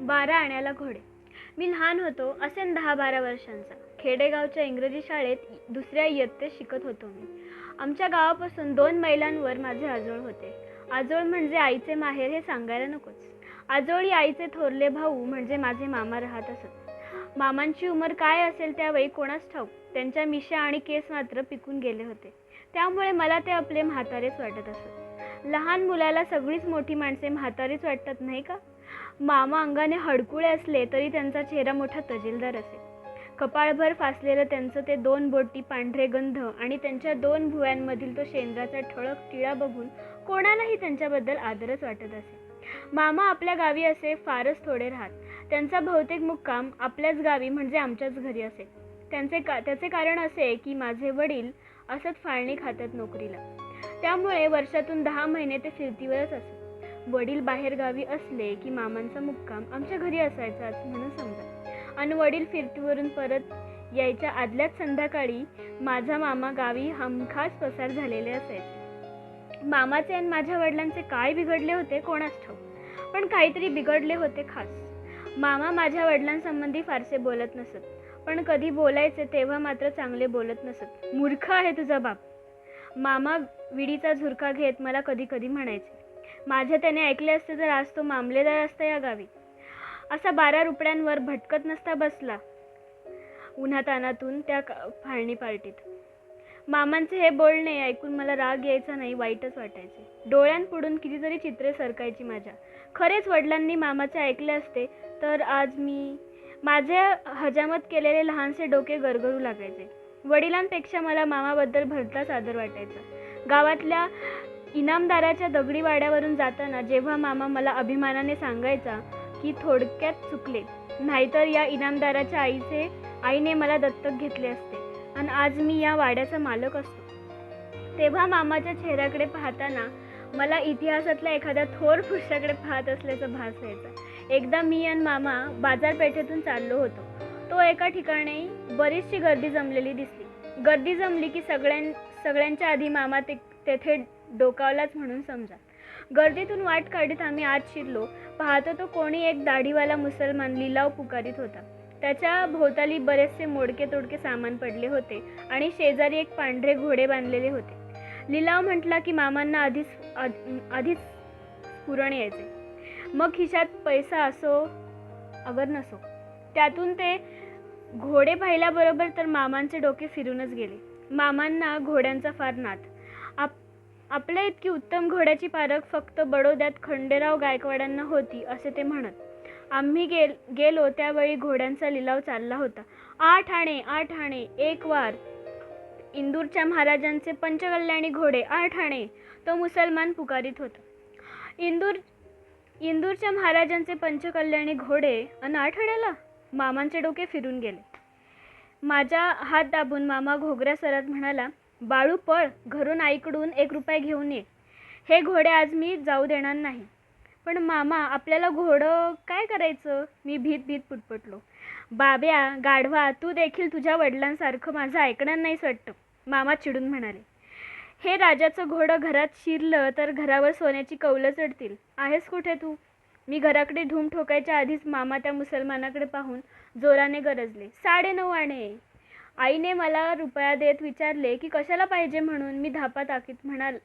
बारा आण्याला घोडे. मी लहान होतो असेन दहा बारा वर्षांचा. खेडेगावच्या इंग्रजी शाळेत दुसऱ्या इयत्तेत शिकत होतो मी. आमच्या गावापासून दोन मैलांवर माझे आजोळ होते. आजोळ म्हणजे आईचे माहेर हे सांगायला नकोच. आजोळी आईचे थोरले भाऊ म्हणजे माझे मामा राहत असत. मामांची उमर काय असेल त्यावेळी कोणास ठाऊक? त्यांच्या मिशा आणि केस मात्र पिकून गेले होते. त्यामुळे मला ते आपले म्हातारेच वाटत असत. लहान मुलाला सगळीच मोठी माणसे म्हातारीच वाटतात नाही का? मामा अंगाने हडकुळे असले तरी त्यांचा चेहरा मोठा तजेलदार असे. कपाळभर फासलेलं त्यांचं ते दोन बोटी पांढरे गंध आणि त्यांच्या दोन भुव्यांमधील तो शेंद्राचा ठळक टिळा बघून कोणालाही त्यांच्याबद्दल आदरच वाटत असे. मामा आपल्या गावी असे फारच थोडे राहत. त्यांचा बहुतेक मुक्काम आपल्याच गावी म्हणजे आमच्याच घरी असे. त्यांचे का त्याचे कारण असे की माझे वडील असत फाळणी खात्यात नोकरीला. त्यामुळे वर्षातून दहा महिने ते फिरतीवरच असत. वडील बाहेरगावी असले की मामांचा मुक्काम आमच्या घरी असायचा म्हणून समजा आणि वडील फिरतीवरून परत यायच्या आदल्याच संध्याकाळी माझा मामा गावी हमखास पसार झालेले असायचे. मामाचे आणि माझ्या वडिलांचे काय बिघडले होते कोणास ठाऊक. पण काहीतरी बिघडले होते खास. मामा माझ्या वडिलांसंबंधी फारसे बोलत नसत. पण कधी बोलायचे तेव्हा मात्र चांगले बोलत नसत. मूर्ख आहे तुझा बाप. मामा विडीचा झुरका घेत मला कधी कधी म्हणायचे. माझ्या त्याने ऐकले असते तर आज तो मामलेदार असता या गावी. असा बारा रुपयांवर भटकत नसता बसला. उन्हातानातून त्या का- फाळणी पार्टीत. मामांचे हे बोलणे ऐकून मला राग यायचा नाही वाईटच वाटायचे. डोळ्यांपुढून कितीतरी चित्रे सरकायची माझ्या. खरेच वडिलांनी मामाचे ऐकले असते तर आज मी माझे हजामत केलेले लहानसे डोके गरगरू लागायचे. वडिलांपेक्षा मला मामाबद्दल भरताच आदर वाटायचा. गावातल्या इनामदाराच्या दगडी वाड्यावरून जाताना जेव्हा मामा मला अभिमानाने सांगायचा की थोडक्यात चुकले नाहीतर या इनामदाराच्या आईचे आईने मला दत्तक घेतले असते आणि आज मी या वाड्याचा मालक असतो. तेव्हा मामाच्या चेहऱ्याकडे पाहताना मला इतिहासातल्या एखाद्या थोर पुरुषाकडे पाहत असल्याचा भास व्हायचा एकदा मी आणि मामा बाजारपेठेतून चाललो होतो. तो एका ठिकाणी बरीचशी गर्दी जमलेली दिसली. गर्दी जमली की सगळ्यां सगळ्यांच्या आधी मामा ते तेथे डोकावलाच म्हणून समजा गर्दीतून वाट काढीत आम्ही आत शिरलो. पाहतो तो कोणी एक दाढीवाला मुसलमान लिलाव पुकारित होता. त्याच्या भोवताली बरेचसे मोडके तोडके सामान पडले होते आणि शेजारी एक पांढरे घोडे बांधलेले होते. लिलाव म्हटला की मामांना आधीच आधीच पुरण यायचे. मग खिशात पैसा असो अगर नसो त्यातून ते घोडे पाहिल्याबरोबर तर मामांचे डोके फिरूनच गेले. मामांना घोड्यांचा फार नाद. आपल्या इतकी उत्तम घोड्याची पारख फक्त बडोद्यात खंडेराव गायकवाडांना होती असे ते म्हणत. आम्ही गेल गेलो त्यावेळी घोड्यांचा लिलाव चालला होता. आठ आणे आठ आणे एक वार. इंदूरच्या महाराजांचे पंचकल्याणी घोडे आठ आणे. तो मुसलमान पुकारित होता. इंदूर इंदूरच्या महाराजांचे पंचकल्याणी घोडे अन आठ आण्याला मामांचे डोके फिरून गेले. माझा हात दाबून मामा घोगऱ्या सरात म्हणाला बाळू पळ घरून आईकडून एक रुपया घेऊन ये. हे घोडे आज मी जाऊ देणार नाही. पण मामा आपल्याला घोडं काय करायचं? मी भीत भीत पुटपटलो. बाब्या गाढवा तू देखील तुझ्या वडिलांसारखं माझं ऐकणार नाहीस वाटतं मामा चिडून म्हणाले. हे राजाचं घोडं घरात शिरलं तर घरावर सोन्याची कौलं चढतील. आहेस कुठे तू? मी घराकडे धूम ठोकायच्या आधीच मामा त्या मुसलमानाकडे पाहून जोराने गरजले. साडे नऊ आणे. आईने मला रुपया देत विचारले की कशाला पाहिजे म्हणून मी धापा ताकीत म्हणाल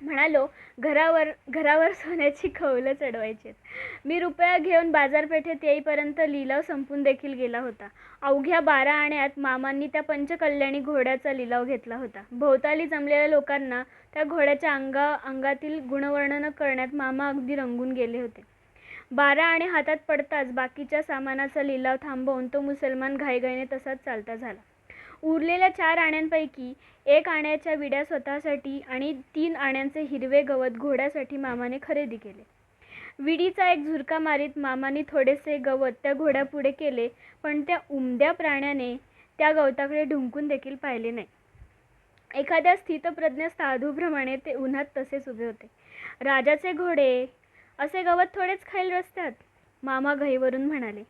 म्हणालो घरावर घरावर सोन्याची खवलं चढवायची आहेत. मी रुपया घेऊन बाजारपेठेत येईपर्यंत लिलाव संपून देखील गेला होता. अवघ्या बारा आण्यात मामांनी त्या पंचकल्याणी घोड्याचा लिलाव घेतला होता. भोवताली जमलेल्या लोकांना त्या घोड्याच्या अंगा अंगातील गुणवर्णन करण्यात मामा अगदी रंगून गेले होते. बारा आणे हातात पडताच बाकीच्या सामानाचा लिलाव थांबवून तो मुसलमान घाईघाईने तसाच चालता झाला. उरलेल्या चार आण्यांपैकी एक आण्याच्या विड्या स्वतःसाठी आणि तीन आण्यांचे हिरवे गवत घोड्यासाठी मामाने खरेदी केले. विडीचा एक झुरका मारीत मामाने थोडेसे गवत त्या घोड्यापुढे केले पण त्या उमद्या प्राण्याने त्या गवताकडे ढुंकून देखील पाहिले नाही. एखाद्या स्थितप्रज्ञ साधूप्रमाणे ते उन्हात तसेच उभे होते. राजाचे घोडे असे गवत थोडेच खाईल रस्त्यात. मामा घईवरून म्हणाले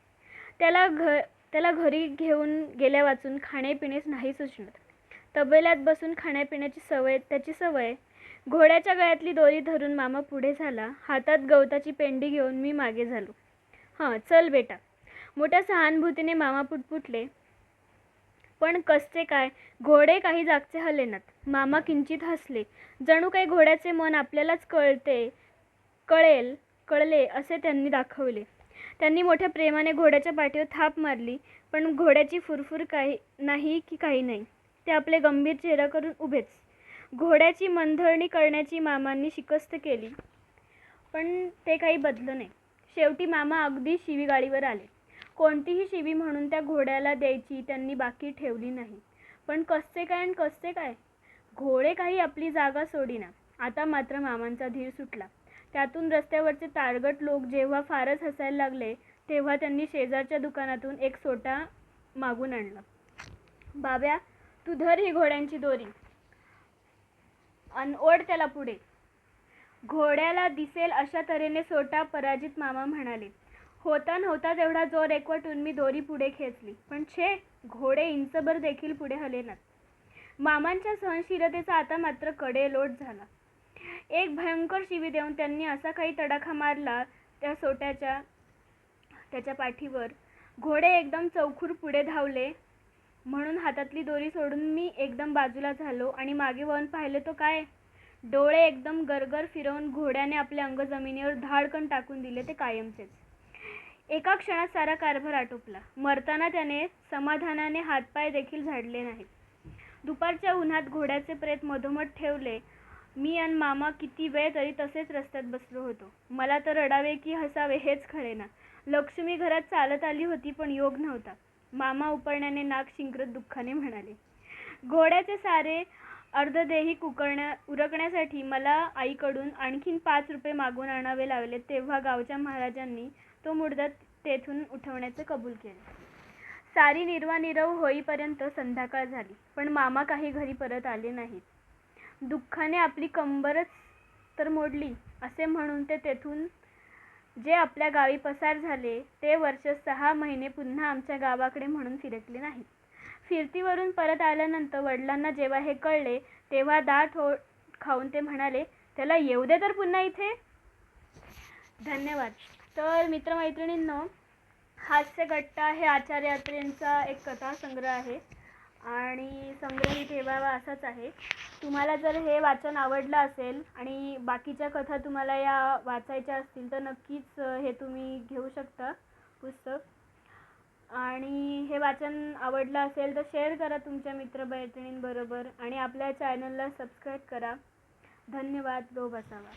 त्याला घ त्याला घरी घेऊन गेल्या वाचून खाणेपिणेच नाही सुचणार. तबेल्यात बसून खाण्यापिण्याची सवय त्याची सवय. घोड्याच्या गळ्यातली दोरी धरून मामा पुढे झाला. हातात गवताची पेंडी घेऊन मी मागे झालो. हां चल बेटा. मोठ्या सहानुभूतीने मामा पुटपुटले पण कसचे काय? घोडे काही जागचे हलेनात. मामा किंचित हसले. जणू काही घोड्याचे मन आपल्यालाच कळते. कळेल कळले असे त्यांनी दाखवले. त्यांनी मोठ्या प्रेमाने घोड्याच्या पाठीवर थाप मारली पण घोड्याची फुरफुर काही नाही की काही नाही. ते आपले गंभीर चेहरा करून उभेच. घोड्याची मनधरणी करण्याची मामांनी शिकस्त केली पण ते काही बदलं नाही. शेवटी मामा अगदी शिवीगाळीवर आले. कोणतीही शिवी म्हणून त्या घोड्याला द्यायची त्यांनी बाकी ठेवली नाही. पण कसचे काय आणि कसचे काय? घोडे काही आपली जागा सोडीना. आता मात्र मामांचा धीर सुटला. त्यातून रस्त्यावरचे तारगट लोक जेव्हा फारच हसायला लागले तेव्हा त्यांनी शेजारच्या दुकानातून एक सोटा मागून आणला. बाब्या तू धर ही घोड्यांची दोरी. अन ओढ त्याला पुढे. घोड्याला दिसेल अशा तऱ्हेने सोटा पराजित मामा म्हणाले. होता नव्हता तेवढा जोर एकवटून मी दोरी पुढे खेचली. पण छे घोडे इंचभर देखील पुढे हलेनात. मामांच्या सहनशीलतेचा आता मात्र कडेलोट झाला. एक भयंकर शिवी देऊन त्यांनी असा काही तडाखा मारला त्या सोट्याच्या त्याच्या पाठीवर. घोडे एकदम चौखूर पुढे धावले. म्हणून हातातली दोरी सोडून मी एकदम बाजूला झालो आणि मागे वळून पाहिले तो काय? डोळे एकदम गरगर फिरवून घोड्याने आपले अंग जमिनीवर धाडकन टाकून दिले ते कायमचेच. एका क्षणात सारा कारभार आटोपला. मरताना त्याने समाधानाने हातपाय देखील झाडले नाहीत. दुपारच्या उन्हात घोड्याचे प्रेत मधोमध ठेवले. मी आणि मामा किती वेळ तरी तसेच रस्त्यात बसलो होतो. मला तर रडावे की हसावे हेच कळेना लक्ष्मी घरात चालत आली होती पण योग नव्हता. मामा उपरण्याने नाक शिंकरत दुःखाने म्हणाले घोड्याचे सारे अर्धदेही कुकरण्या उरकण्यासाठी मला आईकडून आणखीन पाच रुपये मागून आणावे लागले तेव्हा गावच्या महाराजांनी तो मुडदा तेथून उठवण्याचे कबूल केले. सारी निर्वानिरव होईपर्यंत संध्याकाळ झाली पण मामा काही घरी परत आले नाहीत. दुःखाने आपली कंबरच तर मोडली असे म्हणून ते तेथून जे आपल्या गावी पसार झाले ते वर्ष सहा महिने पुन्हा आमच्या गावाकडे म्हणून फिरकले नाहीत. फिरतीवरून परत आल्यानंतर वडिलांना जेव्हा हे कळले तेव्हा दाट हो खाऊन ते म्हणाले त्याला येऊ दे तर पुन्हा इथे. धन्यवाद. तर मित्रमैत्रिणींनो हास्यगट्टा हे आचार्य यात्रेंचा एक कथासंग्रह आहे आणि संग्रही ठेवावा असाच आहे. तुम्हाला जर हे वाचन आवडलं असेल आणि बाकीच्या कथा तुम्हाला या वाचायच्या असतील तर नक्कीच हे तुम्ही घेऊ शकता पुस्तक. आणि हे वाचन आवडलं असेल तर शेअर करा तुमच्या मित्रमैत्रिणींबरोबर आणि आपल्या चॅनलला सबस्क्राईब करा. धन्यवाद लोभ असावा.